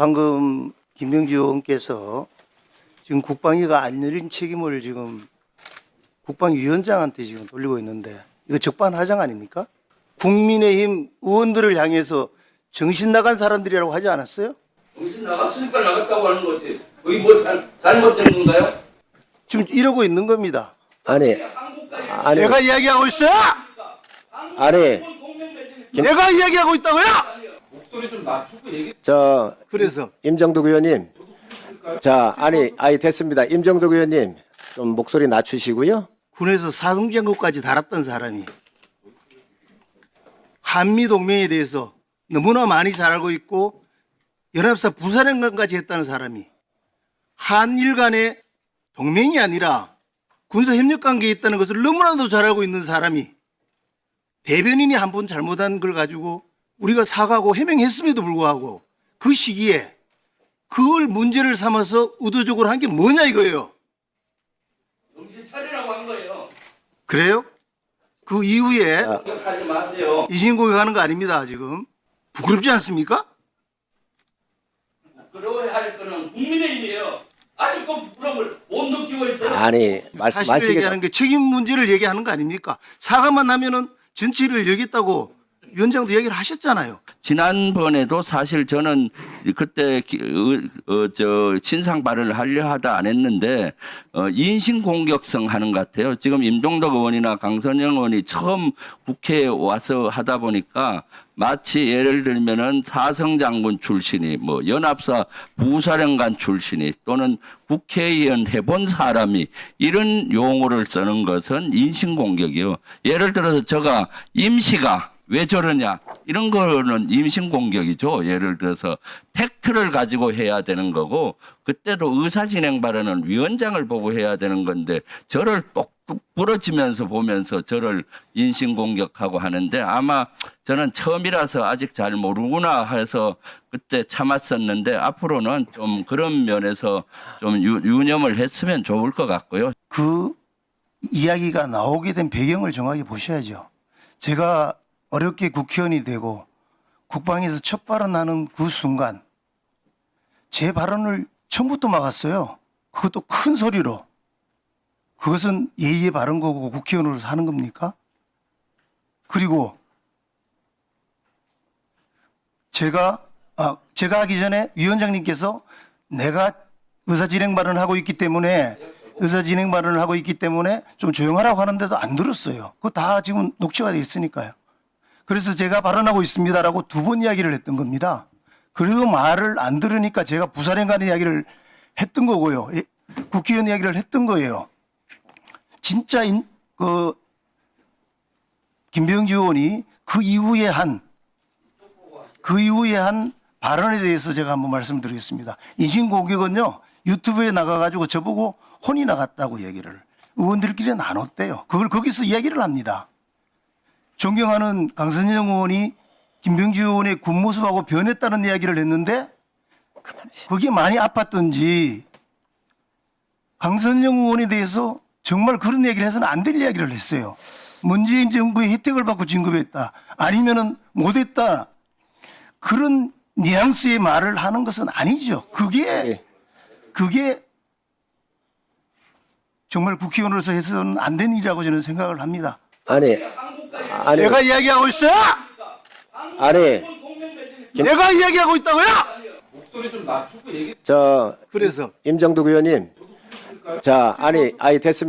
방금 김병지 의원께서 지금 국방위가 안내린 책임을 지금 국방위원장한테 지금 돌리고 있는데 이거 적반하장 아닙니까? 국민의힘 의원들을 향해서 정신 나간 사람들이라고 하지 않았어요? 정신 나갔으니까 나갔다고 하는 거지. 거기 뭐 잘, 잘못된 건가요? 지금 이러고 있는 겁니다. 아니, 아니, 내가 이야기하고 있어요? 아니, 내가 이야기하고 있다고요? 목소리 좀 낮추고 얘기. 저 그래서 임정덕 의원님, 자, 아니, 아니 됐습니다. 임정덕 의원님, 좀 목소리 낮추시고요. 군에서 사성장군까지 달았던 사람이 한미 동맹에 대해서 너무나 많이 잘 알고 있고 연합사 부사령관까지 했다는 사람이 한일 간의 동맹이 아니라 군사 협력 관계에 있다는 것을 너무나도 잘 알고 있는 사람이 대변인이 한 번 잘못한 걸 가지고 우리가 사과하고 해명했음에도 불구하고 그 시기에 그걸 문제를 삼아서 의도적으로 한 게 뭐냐 이거예요. 정신 차리라고 한 거예요. 그래요? 그 이후에 아. 기억하지 마세요. 이신고격하는 거 아닙니다 지금 부끄럽지 않습니까? 부끄러워야 할 거는 국민의힘이에요. 아직도 부끄러움을 못 느끼고 있어요. 아니, 사실을 말씀하시게 얘기하는 게 책임 문제를 얘기하는 거 아닙니까? 사과만 하면은 전체를 열겠다고 위원장도 얘기를 하셨잖아요. 지난번에도 사실 저는 그때 기- 어, 어, 저 신상 발언을 하려 하다 안 했는데 어, 인신 공격성 하는 것 같아요. 지금 임종덕 의원이나 강선영 의원이 처음 국회에 와서 하다 보니까 마치 예를 들면은 사성 장군 출신이 뭐 연합사 부사령관 출신이 또는 국회의원 해본 사람이 이런 용어를 쓰는 것은 인신 공격이요. 예를 들어서 저가 임시가 왜 저러냐 이런 거는 임신 공격이죠. 예를 들어서 팩트를 가지고 해야 되는 거고 그때도 의사 진행 발언은 위원장을 보고 해야 되는 건데 저를 똑똑 부러지면서 보면서 저를 인신 공격하고 하는데 아마 저는 처음이라서 아직 잘 모르구나 해서 그때 참았었는데 앞으로는 좀 그런 면에서 좀 유, 유념을 했으면 좋을 것 같고요. 그 이야기가 나오게 된 배경을 정확히 보셔야죠. 제가 어렵게 국회의원이 되고 국방에서 첫 발언하는 그 순간 제 발언을 처음부터 막았어요. 그것도 큰 소리로. 그것은 예의에 바른 거고 국회의원으로서 하는 겁니까? 그리고 제가 아, 제가 하기 전에 위원장님께서 내가 의사 진행 발언을 하고 있기 때문에 의사 진행 발언을 하고 있기 때문에 좀 조용하라고 하는데도 안 들었어요. 그거 다 지금 녹취가 돼 있으니까요. 그래서 제가 발언하고 있습니다라고 두 번 이야기를 했던 겁니다. 그래도 말을 안 들으니까 제가 부사령관 이야기를 했던 거고요. 예, 국회의원 이야기를 했던 거예요. 진짜 인, 그 김병지 의원이 그 이후에 한 그 이후에 한 발언에 대해서 제가 한번 말씀드리겠습니다. 인신공격은요 유튜브에 나가가지고 저보고 혼이 나갔다고 얘기를 의원들끼리 나눴대요. 그걸 거기서 이야기를 합니다. 존경하는 강선영 의원이 김병지 의원의 군 모습하고 변했다는 이야기를 했는데 그게 많이 아팠던지 강선영 의원에 대해서 정말 그런 얘기를 해서는 안 될 이야기를 했어요. 문재인 정부의 혜택을 받고 진급했다. 아니면은 못했다. 그런 뉘앙스의 말을 하는 것은 아니죠. 그게 예. 그게 정말 국회의원으로서 해서는 안 되는 일이라고 저는 생각을 합니다. 아니, 아니, 내가 이야기하고 있어요? 아니, 내가 이야기하고 있다고요? 목소리 좀 낮추고 얘기. 저 그래서 임정덕 의원님, 자, 아니, 아니 됐습니다.